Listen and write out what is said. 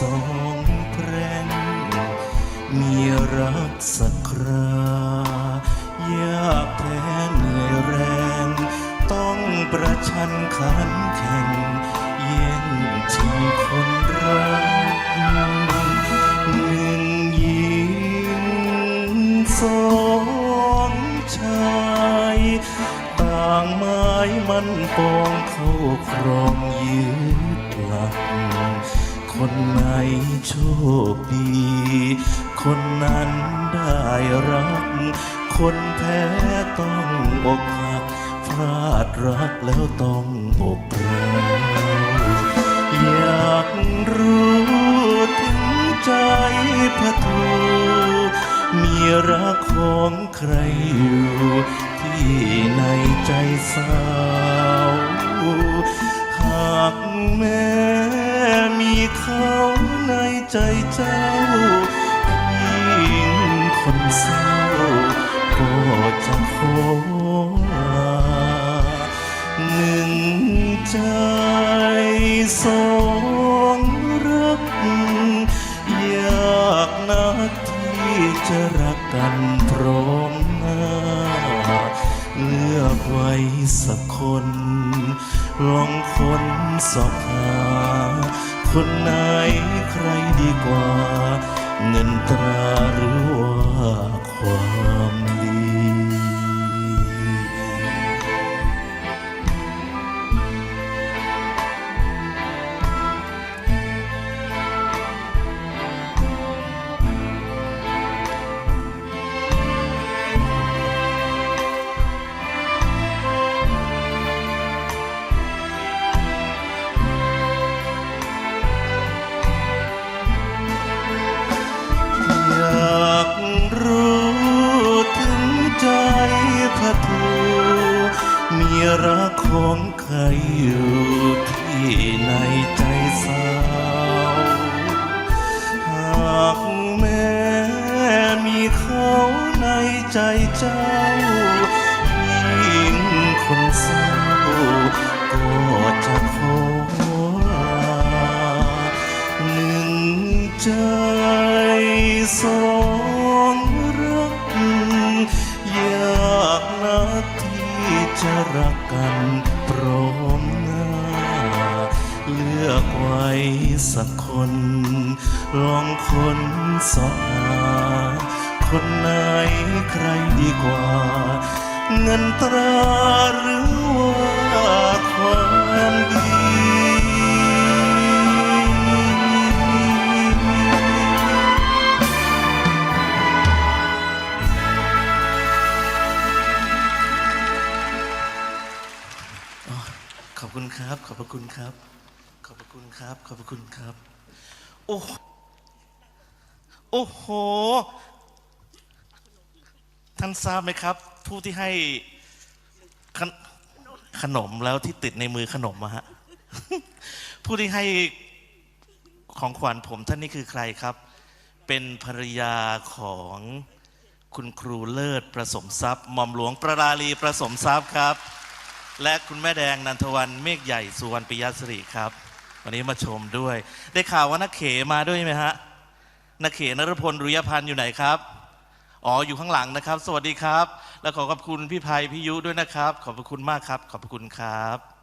สองแพร่งมีรักสักครายากแท้เหนื่อยแรง ต้องประชันขันแข่งแย่งชิงคนรักหนึ่งหญิงสองชายต่างไม้มันปองเข้าครองยืดหลัก คนไหนโชคดี คนนั้นได้รัก คนแพ้ต้องอกหัก พลาดรักแล้วต้องอกร้าอยากรู้ถึงใจพระทูมีรักของใครอยู่ ที่ในใจสาว ใจเจ้ายิ่งคนเศร้าก็จะขอลาหนึ่งใจสองรัก อยากนักที่จะรักกันพร้อมหน้าเลือกไว้สักคน ลองคนสอบหา คนไหนใครดีกว่า เงินตรา เจ้ายิ่งคนเศร้าก็จะขอหนึ่งใจสองรักอยากนักที่จะรักกันพร้อมหน้า เลือกไว้สักคน ลองคนสอบหา คนไหนใครดีกว่า เงินตราหรือว่าความดีขอบคุณครับ ขอบพระคุณครับ ขอบพระคุณครับ ขอบพระคุณครับ โอ้โหโอ้โห ท่านทราบไหมครับ ผู้ที่ให้ขนขนมแล้วที่ติดในมือขนมอะฮะ ผู้ที่ให้ของขวัญผมท่านนี้คือใครครับ เป็นภรรยาของคุณครูเลิศประสมทรัพย์หม่อมหลวงประราลีประสมทรัพย์ครับ และคุณแม่แดงนันทวันเมฆใหญ่สุวรรณปิยสิริครับ วันนี้มาชมด้วย ได้ข่าวว่านักเขมาด้วยไหมฮะนักเขนรพลรุยพันธ์อยู่ไหนครับ อ๋ออยู่ข้างหลังนะครับ สวัสดีครับ และขอขอบคุณพี่ภัยพี่ยุด้วยนะครับ ขอบพระคุณมากครับ ขอบพระคุณครับ